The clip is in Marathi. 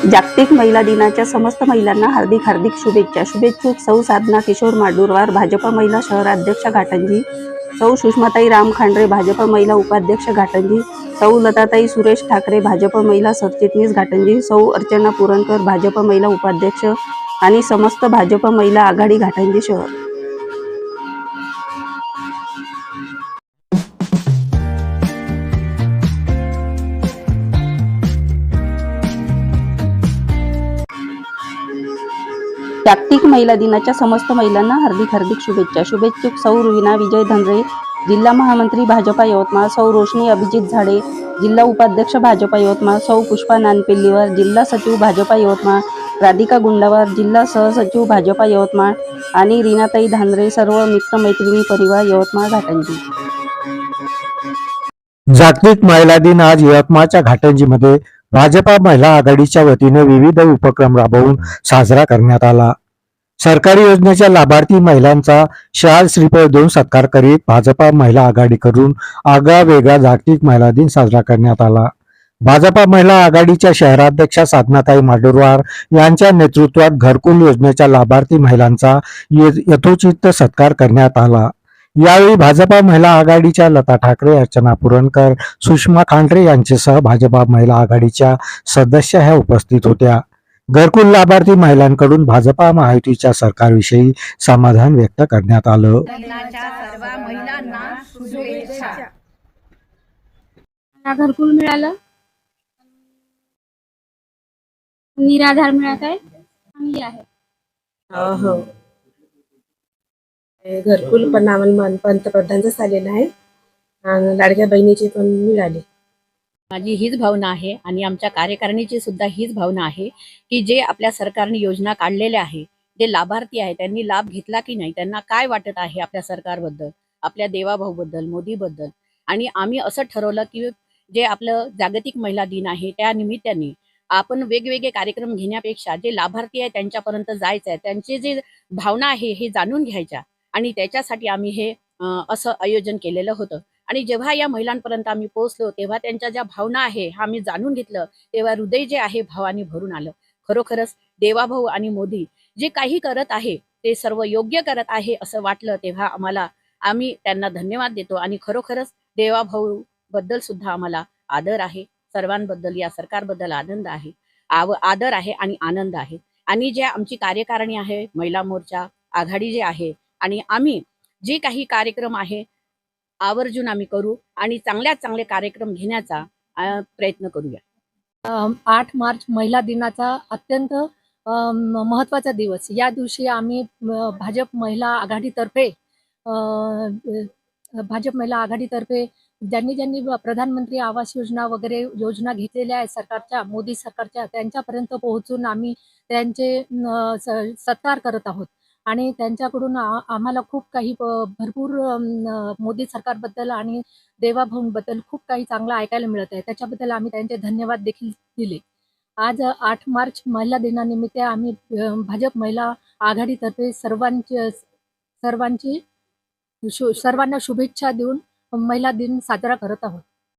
जागतिक महिला दिनाच्या समस्त महिलांना हार्दिक हार्दिक शुभेच्छा. शुभेच्छुक सौ साधना किशोर माडुरवार भाजपा महिला शहराध्यक्ष घाटंजी. सौ सुषमाताई राम खांडरे भाजपा महिला उपाध्यक्ष घाटंजी. सौ लताताई सुरेश ठाकरे भाजप महिला सरचिटणीस घाटंजी. सौ अर्चना पुरणकर भाजप महिला उपाध्यक्ष आणि समस्त भाजप महिला आघाडी घाटंजी शहर. जागतिक महिला दिनाच्या समस्त महिलांना हार्दिक हार्दिक शुभेच्छा. शुभेच्छुक सौ रुविना विजय धनरे जिल्हा महामंत्री भाजपा यवतमाळ सौ रोशनी अभिजित झाडे जिल्हा उपाध्यक्ष भाजपा यवतमाळ सौ पुष्पा नानपेल्लीवर जिल्हा सचिव भाजपा यवतमाळ राधिका गुंडावर जिल्हा सहसचिव भाजपा यवतमाळ आणि रीनाताई धांद्रे सर्व मित्रमैत्रिणी परिवार यवतमाळ घाटंजी. जागतिक महिला दिन आज यवतमाळच्या घाटंजीमध्ये भाजपा महिला आघाडीच्या वतीने विविध उपक्रम राबवून साजरा करण्यात आला. सरकारी योजनेच्या लाभार्थी महिलांचा शाल श्रीफळ देऊन सत्कार करीत भाजपा महिला आघाडीकडून आगळा वेगळा जागतिक महिला दिन साजरा करण्यात आला. भाजपा महिला आघाडीच्या शहराध्यक्षा साधनाताई माडुरवार यांच्या नेतृत्वात घरकुल योजनेच्या लाभार्थी महिलांचा य- यथोचित सत्कार करण्यात आला. यावेळी भाजपा महिला आघाडीच्या लता ठाकरे अर्चना पुरणकर सुषमा खांडरे यांच्यासह भाजपा महिला आघाडीच्या सदस्य ह्या उपस्थित होत्या. घरकुल लाभार्थी महिलांकडून भाजपा महायुतीच्या सरकारविषयी समाधान व्यक्त करण्यात आलं. घरकुल मिळालं? निराधार मिळत आहे चांगली आहे. हो हे. घरकुल पण आम्हाला मन- पंतप्रधानच आलेलं आहे आणि लाडक्या बहिणीची पण मिळाली. माझी हीच भावना आहे आणि आमच्या कार्यकारिणीची सुद्धा हीच भावना आहे की जे आपल्या सरकारने योजना काढलेल्या आहे जे लाभार्थी आहे त्यांनी लाभ घेतला की नाही त्यांना काय वाटत आहे आपल्या सरकारबद्दल आपल्या देवाभाऊबद्दल मोदीबद्दल? आणि आम्ही असं ठरवलं की जे आपलं जागतिक महिला दिन आहे त्या निमित्ताने आपण वेगवेगळे कार्यक्रम घेण्यापेक्षा जे लाभार्थी आहे त्यांच्यापर्यंत जायचं आहे त्यांचे जे भावना आहे हे जाणून घ्यायच्या. आणि त्याच्यासाठी आम्ही हे असं आयोजन केलेलं होतं. आणि जेव्हा या महिलांपर्यंत आम्ही पोहोचलो तेव्हा त्यांच्या ज्या भावना आहे हा आम्ही जाणून घेतलं तेव्हा हृदय जे आहे भावाने भरून आलं. खरोखरच देवाभाऊ आणि मोदी जे काही करत आहे ते सर्व योग्य करत आहे असं वाटलं तेव्हा आम्हाला आम्ही त्यांना धन्यवाद देतो. आणि खरोखरच देवाभाऊ बद्दल सुद्धा आम्हाला आदर आहे. सर्वांबद्दल या सरकारबद्दल आनंद आहे. आव आदर आहे आणि आनंद आहे. आणि जे आमची कार्यकारिणी आहे महिला मोर्चा आघाडी जे आहे आणि आम्ही जे काही कार्यक्रम आहे आवर्जून आम्ही करू आणि चांगल्यात चांगले कार्यक्रम घेण्याचा प्रयत्न करूया. आठ मार्च महिला दिनाचा अत्यंत महत्त्वाचा महत्त्वाचा दिवस. या दिवशी आम्ही भाजप महिला आघाडीतर्फे भाजप महिला आघाडीतर्फे ज्यांनी ज्यांनी प्रधानमंत्री आवास योजना वगैरे योजना घेतलेल्या आहेत सरकारच्या मोदी सरकारच्या त्यांच्यापर्यंत पोहोचून आम्ही त्यांचे सत्कार करत आहोत. आणि त्यांच्याकडून आम्हाला खूप काही भरपूर मोदी सरकारबद्दल आणि देवाभाऊंबद्दल खूप काही चांगलं ऐकायला मिळत आहे. त्याच्याबद्दल आम्ही त्यांचे धन्यवाद देखील दिले. आज आठ मार्च महिला दिनानिमित्त आम्ही भाजप महिला आघाडीतर्फे सर्वांचे सर्वांची शु सर्वांना शुभेच्छा देऊन महिला दिन साजरा करत आहोत.